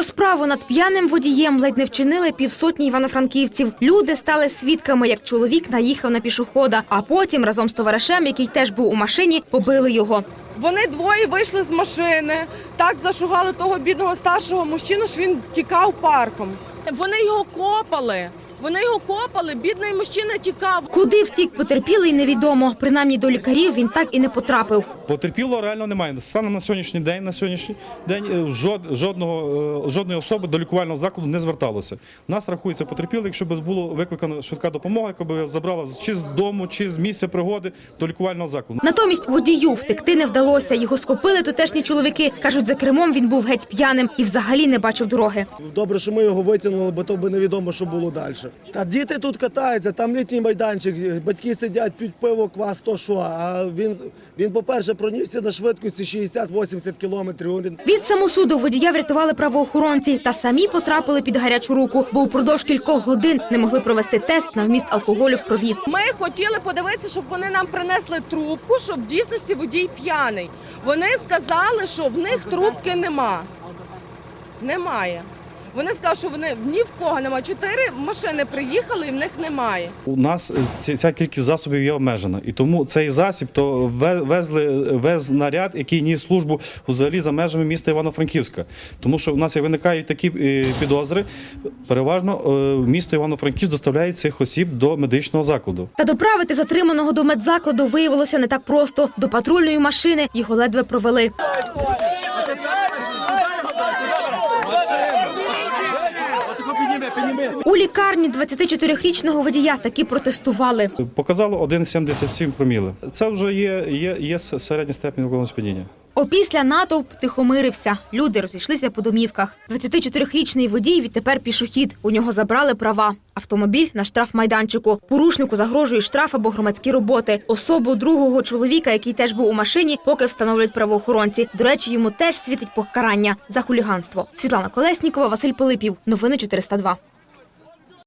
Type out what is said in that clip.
Розправу над п'яним водієм ледь не вчинили півсотні івано-франківців. Люди стали свідками, як чоловік наїхав на пішохода, а потім разом з товаришем, який теж був у машині, побили його. Вони двоє вийшли з машини, так зашугали того бідного старшого мужчину, що він тікав парком. Вони його копали. Вони його копали, бідний мужчина тікав. Куди втік потерпілий, невідомо. Принаймні до лікарів він так і не потрапив. Потерпілого реально немає. Станом на сьогоднішній день, на сьогоднішній день е, жод, жодного, е, жодної особи до лікувального закладу не зверталося. У нас рахується потерпілий, якщо б було викликано швидка допомога, яка б забрала з- чи з дому, чи з місця пригоди до лікувального закладу. Натомість водію втекти не вдалося. Його скопили тутешні чоловіки. кажуть, за кермом він був геть п'яним і взагалі не бачив дороги. Добре, що ми його витягнули, бо то би невідомо, що було далі. Та діти тут катаються, там літній майданчик, батьки сидять, п'ють пиво, квас, то що. А він, він по-перше, пронісся на швидкості 60-80 кілометрів. Він Від самосуду водія врятували правоохоронці та самі потрапили під гарячу руку, бо упродовж кількох годин не могли провести тест на вміст алкоголю в крові. Ми хотіли подивитися, щоб вони нам принесли трубку, що в дійсності водій п'яний. Вони сказали, що в них трубки нема. Немає. Вони сказали, що вони ні в кого немає. Чотири машини приїхали і в них немає. У нас ця кількість засобів є обмежена, і тому цей засіб то ве- везли вез наряд, який ніс службу взагалі за межами міста Івано-Франківська. Тому що в нас виникають такі е, підозри, переважно е, місто Івано-Франківськ доставляє цих осіб до медичного закладу. Та доправити затриманого до медзакладу виявилося не так просто. До патрульної машини його ледве провели. У лікарні 24-річного водія таки протестували. Показало 1,77 проміли. Це вже є, є, є середня степень алкогольного сп'яніння. Опісля натовп тихомирився. Люди розійшлися по домівках. 24-річний водій відтепер пішохід. У нього забрали права. Автомобіль на штрафмайданчику. Порушнику загрожує штраф або громадські роботи. Особу другого чоловіка, який теж був у машині, поки встановлюють правоохоронці. До речі, йому теж світить покарання за хуліганство. Світлана Колеснікова, Василь Пилипів. Новини 402.